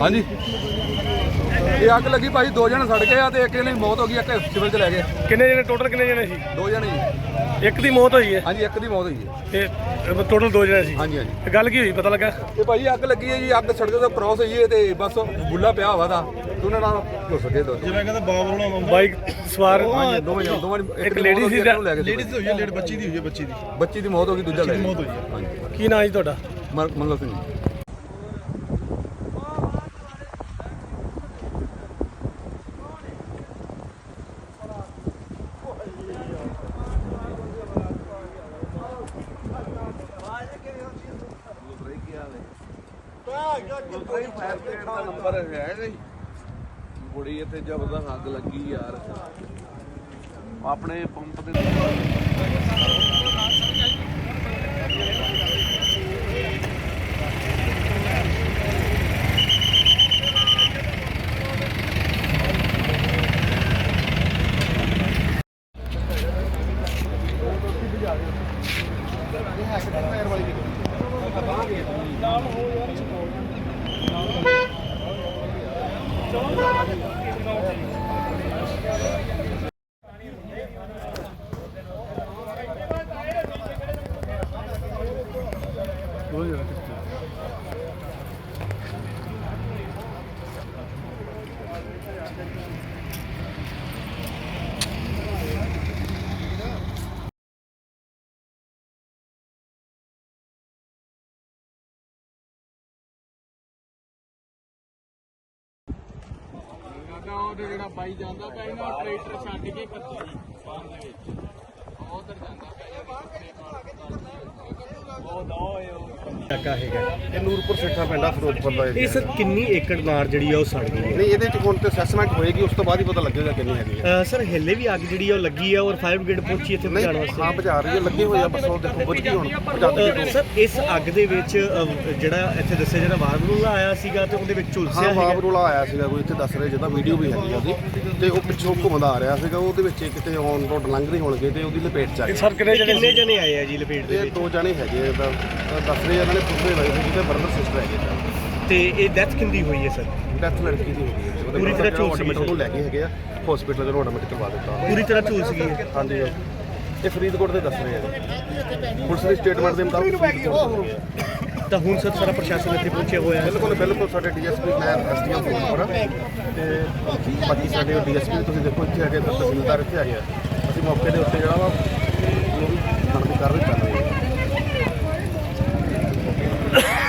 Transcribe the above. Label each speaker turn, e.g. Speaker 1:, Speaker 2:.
Speaker 1: ਹਾਂਜੀ। ਇਹ ਅੱਗ ਲੱਗੀ ਭਾਈ ਦੋ ਜਣੇ ਸੜ ਗਏ ਆ ਤੇ ਇੱਕ ਜਣੇ ਦੀ ਮੌਤ ਹੋ ਗਈ ਇੱਕ ਸਿਵਲ ਚ ਲੈ ਗਏ।
Speaker 2: ਕਿੰਨੇ ਜਣੇ ਟੋਟਲ ਕਿੰਨੇ ਜਣੇ ਸੀ?
Speaker 1: ਦੋ ਜਣੇ ਜੀ।
Speaker 2: ਇੱਕ ਦੀ ਮੌਤ ਹੋਈ ਹੈ?
Speaker 1: ਹਾਂਜੀ ਇੱਕ ਦੀ ਮੌਤ ਹੋਈ ਹੈ।
Speaker 2: ਤੇ ਟੋਟਲ ਦੋ ਜਣੇ ਸੀ?
Speaker 1: ਹਾਂਜੀ ਹਾਂਜੀ।
Speaker 2: ਤੇ ਗੱਲ ਕੀ ਹੋਈ ਪਤਾ ਲੱਗਾ?
Speaker 1: ਤੇ ਭਾਈ ਅੱਗ ਲੱਗੀ ਹੈ ਜੀ ਅੱਗ ਸੜਕ ਤੋਂ ਕ੍ਰਾਸ ਹੋਈ ਹੈ ਤੇ ਬਸ ਬੁੱਲਾ ਪਿਆ ਹਵਾ ਦਾ। ਤੇ ਉਹਨਾਂ ਨਾਲ ਹੋ ਸਕੇ ਦੋ।
Speaker 3: ਜਿਵੇਂ ਕਹਿੰਦਾ ਬਾਬ ਰੋਣਾ
Speaker 2: ਬਾਈਕ ਸਵਾਰ
Speaker 1: ਹਾਂਜੀ ਦੋਵੇਂ ਜਣੇ- ਦੋਵਾਂ ਦੀ-
Speaker 2: ਇੱਕ
Speaker 1: ਦੀ
Speaker 2: lady
Speaker 1: ਮੌਤ ਹੋ ਗਈ,
Speaker 2: ਸੀ
Speaker 1: ਇੱਕ ਨੂੰ ਲੈ ਗਏ
Speaker 3: ਲੇਡੀਜ਼ ਹੋਈ ਹੈ ਲੇਡ ਬੱਚੀ ਦੀ ਹੋਈ ਹੈ ਬੱਚੀ ਦੀ।
Speaker 1: ਬੱਚੀ ਦੀ ਮੌਤ ਹੋ ਗਈ ਦੂਜਾ ਲੈ
Speaker 3: ਮੌਤ
Speaker 1: ਗਏ
Speaker 3: ਹੋਈ ਹੈ।
Speaker 1: ਹਾਂਜੀ।
Speaker 2: ਕੀ ਨਾਂ ਜੀ ਤੁਹਾਡਾ?
Speaker 1: ਮਰ- ਮੰਗਲ ਸਿੰਘ ਜੀ।
Speaker 4: ਨੰਬਰ ਹੈ ਜੀ ਬੜੀ ਇੱਥੇ ਜ਼ਬਰਦਸਤ ਅੱਗ ਲੱਗੀ ਯਾਰ। ਆਪਣੇ ਪੰਪ ਦੇ ਉਹਦੇ ਜਿਹੜਾ ਬਾਈ ਜਾਂਦਾ ਪਿਆ ਇਹਨਾਂ ਟਰੈਕਟਰ ਛੱਡ ਕੇ ਕੱਤੀ ਬਾਹਰ ਦੇ ਵਿੱਚ ਉਧਰ ਜਾਂਦਾ
Speaker 5: ਟੱਕਾ ਹੈਗਾ
Speaker 3: ਇਹ ਨੂਰਪੁਰ ਸਿੱਠਾ ਪਿੰਡਾ ਫਿਰੋਜ਼ਪੁਰ ਦਾ
Speaker 5: ਇਹ ਸਰ ਕਿੰਨੀ ਏਕੜ ਨਾਰ ਜਿਹੜੀ ਆ ਉਹ ਸੜ ਗਈ ਹੈ?
Speaker 3: ਨਹੀਂ ਇਹਦੇ ਚ ਹੁਣ ਤੇ ਅਸੈਸਮੈਂਟ ਹੋਏਗੀ ਉਸ ਤੋਂ ਬਾਅਦ ਹੀ ਪਤਾ ਲੱਗੇਗਾ ਕਿੰਨੀ ਹੈਗੀ ਹੈ।
Speaker 5: ਅਹ ਸਰ ਹੱਲੇ ਵੀ ਅੱਗ ਜਿਹੜੀ ਆ ਉਹ ਲੱਗੀ ਆ ਔਰ ਫਾਇਰ ਬ੍ਰਿਗੇਡ ਪਹੁੰਚੀ ਇੱਥੇ
Speaker 3: ਨਹੀਂ
Speaker 5: ਬਚਾਉਣ
Speaker 3: ਹਾਂ
Speaker 5: ਵਾਸਤੇ
Speaker 3: ਬੁਝਾ ਰਹੀ ਹੈ ਲੱਗੇ ਹੋਏ ਆ ਬਸ ਉਹ ਦੇਖੋ ਬੁਝ ਗਈ ਹੁਣ। ਬੁਝਾਉਂਦੇ
Speaker 5: ਅਹ ਸਰ ਇਸ ਅੱਗ ਦੇ ਵਿੱਚ ਅਹ, ਜਿਹੜਾ ਇੱਥੇ ਦੱਸਿਆ ਜਿਹੜਾ ਵਾਰਬਲੂਲਾ ਆਇਆ ਸੀਗਾ ਤੇ ਉਹਦੇ ਵਿੱਚ ਝੁਲਸਿਆ
Speaker 3: ਹਾਂ
Speaker 5: ਹੈਗਾ।
Speaker 3: ਬਾਬ ਰੋਲਾ ਆਇਆ ਸੀਗਾ ਕੋਈ ਇੱਥੇ ਦੱਸ ਰਹੇ ਜਿਹਦਾ ਵੀਡੀਓ ਵੀ ਹੈਗੀ ਆ ਉਹਦੀ। ਤੇ ਉਹ ਪਿੱਛੋਂ ਘੁੰਮਦਾ ਆ ਰਿਹਾ ਸੀਗਾ ਉਹਦੇ ਵਿੱਚ ਕਿਤੇ ਔਨ ਰੋਡ ਲੰਘ ਰਹੇ ਹੋਣਗੇ ਤੇ ਉਹਦੀ ਲਪੇਟ ਚ ਆ ਗਿਆ।
Speaker 2: ਸਰ ਕਿੰਨੇ ਜਣੇ
Speaker 5: ਆਏ ਆ ਜੀ ਲਪੇਟ ਦੇ
Speaker 3: ਇਹ
Speaker 5: ਵਿੱਚ?
Speaker 3: ਦੋ ਜਣੇ ਹੈਗੇ ਤਾਂ ਦੱਸ ਰਹੇ ਇਹਨਾਂ ਨੇ ਪੁੱਛੇ ਹੋਏ ਸੀ ਜਿਹਦੇ ਬਰਦਰ ਸਿਸਟਰ ਹੈਗੇ
Speaker 5: ਤੇ ਇਹ ਡੈਥ ਕਿੰਦੀ ਹੋਈ ਹੈ ਸਰ
Speaker 3: ਡੈਥ ਲੜਕੀ ਦੀ ਹੋਈ ਹੈ ਉਹਦੇ
Speaker 5: ਪੂਰੀ ਤਰ੍ਹਾਂ
Speaker 3: brother
Speaker 5: ਝੁਲਸ ਗਈ
Speaker 3: hospital ਨੂੰ ਲੈ ਕੇ ਹੈਗੇ ਆ ਹਸਪੀਟਲ ਦੇ ਆਟੋਮੈਟਿਕ ਕਰਵਾ ਦਿੱਤਾ।
Speaker 5: ਪੂਰੀ ਤਰ੍ਹਾਂ ਝੁਲਸ ਗਈ ਹੈ
Speaker 3: ਹਾਂਜੀ ਇਹ ਫਰੀਦਕੋਟ ਦੇ ਦੱਸ ਰਹੇ ਆ ਪੁਲਿਸ ਦੀ ਸਟੇਟਮੈਂਟ ਦੇ ਮੁਤਾਬਕ ਫਰੀਦਕੋਟ ਦੇ ਆ।
Speaker 5: ਤਾਂ ਹੁਣ ਸਰ ਸਾਰਾ ਪ੍ਰਸ਼ਾਸਨ ਇੱਥੇ ਪਹੁੰਚਿਆ ਹੋਇਆ ਹੈ।
Speaker 3: ਬਿਲਕੁਲ ਬਿਲਕੁਲ ਸਾਡੇ ਡੀਐਸਪੀ ਮੈਂ ਐਸਡੀਐਮ ਫਰੀਦਕੋਟ ਤੇ ਬਾਕੀ ਸਾਡੇ ਡੀਐਸਪੀ ਤੁਸੀਂ ਦੇਖੋ ਇੱਥੇ ਆ ਕੇ ਤਹਿਸੀਲਦਾਰ ਇੱਥੇ ਆ ਗਿਆ ਅਸੀਂ ਮੌਕੇ ਦੇ ਉੱਤੇ ਜਿਹੜਾ ਵਾ ਜੋ ਵੀ ਬਣਦੀ ਕਾਰਵਾਈ ਕਰ ਰਹੇ ਹਾਂ